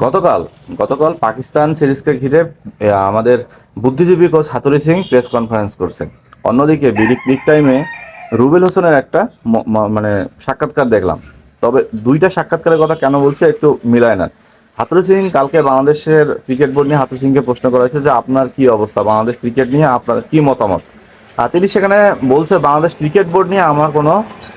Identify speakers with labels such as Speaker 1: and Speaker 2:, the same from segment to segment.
Speaker 1: গতকাল গতকাল পাকিস্তান সিরিজকে ঘিরে আমাদের বুদ্ধিজীবী coach Hathurusingha press conference করছেন। অন্যদিকে ক্লিক টাইমে রুবেল হোসেনের একটা মানে সাক্ষাৎকার দেখলাম। তবে দুইটা সাক্ষাৎকারের কথা কেন বলছে একটু মিলায় না। হাতুরি সিং কালকে বাংলাদেশের ক্রিকেট বোর্ড নিয়ে হাতুরি সিংকে প্রশ্ন করা হয়েছে যে আপনার কি অবস্থা? বাংলাদেশ ক্রিকেট নিয়ে আপনার কি মতামত? আর তিনি সেখানে বলছে, বাংলাদেশ ক্রিকেট বোর্ড নিয়ে আমার কোনো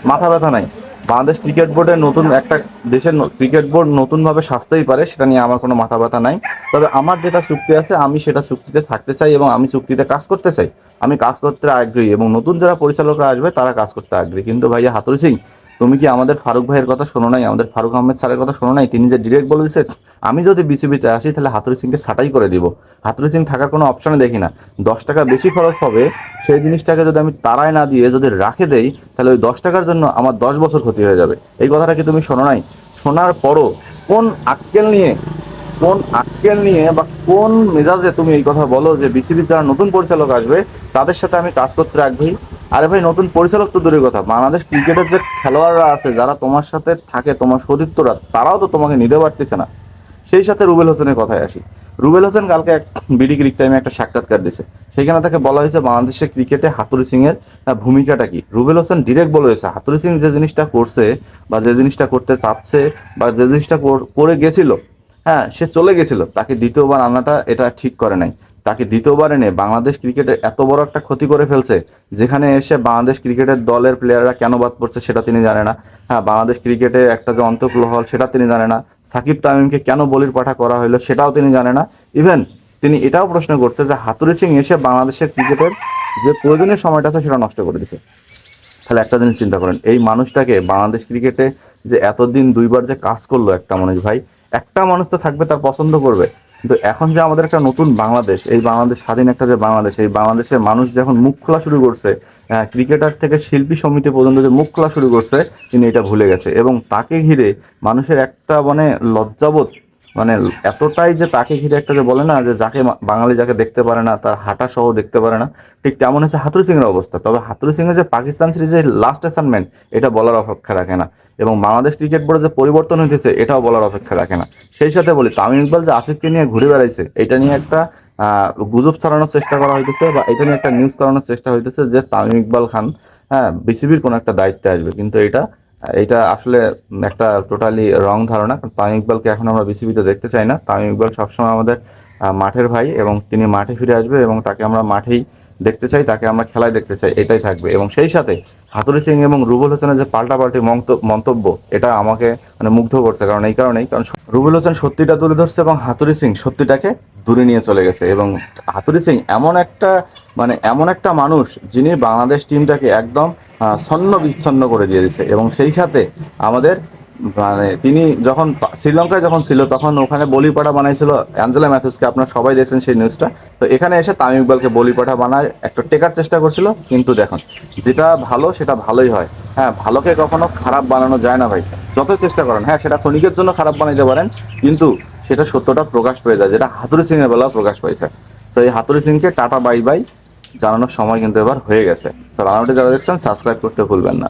Speaker 1: মাথা ব্যথা নাই। বাংলাদেশ ক্রিকেট বোর্ডের নতুন একটা দেশের ক্রিকেট বোর্ড নতুনভাবে সাজতেই পারে, সেটা নিয়ে আমার কোনো মাথা ব্যথা নাই। তবে আমার যেটা চুক্তি আছে, আমি সেটা চুক্তিতে থাকতে চাই এবং আমি চুক্তিতে কাজ করতে চাই। আমি কাজ করতে আগ্রহী এবং নতুন যারা পরিচালকরা আসবে, তারা কাজ করতে আগ্রহী। কিন্তু ভাইয়া হাতুর সিং তুমি কি আমাদের ফারুক ভাইয়ের কথা শোনো নাই? আমাদের ফারুক আহমেদ স্যারের কথা শোনো নাই? তিনি যে ডিরেক্ট বলে দিচ্ছে আমি যদি বিসিবিতে আসি, তাহলে হাতুরি সিংকে ছাঁটাই করে দিব। হাতুরি সিং থাকার কোনো অপশনে দেখি না। দশ টাকা বেশি খরচ হবে, সেই জিনিসটাকে যদি আমি তারায় না দিয়ে যদি রাখে দেই, তাহলে ওই দশ টাকার জন্য আমার দশ বছর ক্ষতি হয়ে যাবে। এই কথাটা কি তুমি শোনো নাই? শোনার পরও কোন আক্কেল নিয়ে, কোন আক্কেল নিয়ে বা কোন মেজাজে তুমি এই কথা বলো যে বিসিবির যারা নতুন পরিচালক আসবে, তাদের সাথে আমি কাজ করতে আগ্রহী আরে ভাই, নতুন পরিচালক তো দূরের কথা। বাংলাদেশ ক্রিকেটের যে খেলোয়াড়রা আছে, যারা তোমার সাথে থাকে, তোমার সতীর্থরা, তারাও তো তোমাকে নিতে পারতেছে না। সেই সাথে রুবেল হোসেনের কথায় আসি। রুবেল হোসেন কালকে এক বিডি ক্রিক টাইমে একটা সাক্ষাৎকার দিছে। সেখানে তাকে বলা হয়েছে, বাংলাদেশের ক্রিকেটে হাতুরি সিং এর ভূমিকাটা কি? রুবেল হোসেন ডিরেক্ট বলে হয়েছে হাতুরি সিং যে জিনিসটা করছে, বা যে জিনিসটা করতে চাচ্ছে, বা যে জিনিসটা করে গেছিল হ্যাঁ সে চলে গেছিল। তাকে দ্বিতীয়বার আনাটা এটা ঠিক করে নাই। তাকে দ্বিতীয়বার এনে বাংলাদেশ ক্রিকেটে এত বড় একটা ক্ষতি করে ফেলছে, যেখানে এসে বাংলাদেশ ক্রিকেটের দলের প্লেয়াররা কেন বাদ পড়ছে সেটা তিনি জানে না। হ্যাঁ বাংলাদেশ ক্রিকেটে একটা যে অন্তর্হল সেটা তিনি জানে না। সাকিব তামিমকে কেন বলির পাঠা করা হলো সেটাও তিনি জানে না। ইভেন তিনি এটাও প্রশ্ন করছে যে হাতুরি সিং এসে বাংলাদেশের ক্রিকেটের যে প্রয়োজনীয় সময়টা আছে সেটা নষ্ট করে দিছে তাহলে একটা জিনিস চিন্তা করেন, এই মানুষটাকে বাংলাদেশ ক্রিকেটে যে এতদিন দুইবার যে কাজ করল একটা মানুষ ভাই, একটা মানুষ তো থাকবে তার পছন্দ করবে। কিন্তু এখন যে আমাদের একটা নতুন বাংলাদেশ, এই বাংলাদেশ, স্বাধীন একটা যে বাংলাদেশ, এই বাংলাদেশের মানুষ যখন মুখ খোলা শুরু করছে ক্রিকেটার থেকে শিল্পী সমিতি পর্যন্ত যে মুখ খোলা শুরু করছে, তিনি এটা ভুলে গেছে। এবং তাকে ঘিরে মানুষের একটা মানে লজ্জাবোধ মানে এতটাই যে তাকে ঘিরে একটা যে বলে না, যে যাকে বাঙালি যাকে দেখতে পারে না, তার হাঁটা সহ দেখতে পারে না, ঠিক তেমন হচ্ছে হাতুরি সিং এর অবস্থা। তবে হাতুরি সিং এর যে পাকিস্তান সিরিজের লাস্ট অ্যাসাইনমেন্ট এটা বলার অপেক্ষা রাখে না। এবং বাংলাদেশ ক্রিকেট বোর্ডে যে পরিবর্তন হইতেছে, এটাও বলার অপেক্ষা রাখে না। সেই সাথে বলি, তামিম ইকবাল যে আসিফকে নিয়ে ঘুরে বেড়াইছে, এটা নিয়ে একটা গুজব ছড়ানোর চেষ্টা করা হইতেছে বা এটা নিয়ে একটা নিউজ করানোর চেষ্টা হইতেছে যে তামিম ইকবাল খান হ্যাঁ বিসিবির কোনো একটা দায়িত্বে আসবে। কিন্তু এটা এটা আসলে একটা টোটালি রং ধারণা তামিম ইকবালকে এখন আমরা বিসিবিতে দেখতে চাই না। তামিম ইকবাল সবসময় আমাদের মাঠের ভাই এবং তিনি মাঠে ফিরে আসবে এবং তাকে আমরা মাঠেই দেখতে চাই, তাকে আমরা খেলায় দেখতে চাই, এটাই থাকবে। এবং সেই সাথে হাতুরি সিং এবং রুবুল হোসেনের যে পাল্টাপাল্টি মন্ত- মন্তব্য, এটা আমাকে মানে মুগ্ধ করছে, কারণ এই কারণেই, কারণ রুবুল হোসেন সত্যিটা তুলে ধরছে এবং হাতুরি সিং সত্যিটাকে দূরে নিয়ে চলে গেছে। এবং হাতুরি সিং এমন একটা মানে এমন একটা মানুষ যিনি বাংলাদেশ টিমটাকে একদম ছন্ন বিচ্ছন্ন করে দিয়ে দিছে। এবং সেই সাথে আমাদের মানে তিনি যখন শ্রীলঙ্কায় যখন ছিল, তখন ওখানে বলিপাঠা বানাইছিল অ্যাঞ্জেলা ম্যাথুসকে আপনারা সবাই দেখছেন সেই নিউজটা। তো এখানে এসে তামিম ইকবালকে বলিপাঠা বানায়, একটা টেকার চেষ্টা করছিল। কিন্তু দেখুন, যেটা ভালো সেটা ভালোই হয়। হ্যাঁ ভালোকে কখনো খারাপ বানানো যায় না ভাই। যত চেষ্টা করেন। হ্যাঁ সেটা ক্ষণিকের জন্য খারাপ বানাইতে পারেন, কিন্তু সেটা সত্যটা প্রকাশ পেয়ে যায়। যেটা হাতুরি সিংয়ের বেলাও প্রকাশ পাইছে। তো এই হাতুরি সিংকে টাটা বাই বাই জানানোর সময় কিন্তু এবার হয়ে গেছে। স্যার আমাদের যারা দেখছেন সাবস্ক্রাইব করতে ভুলবেন না।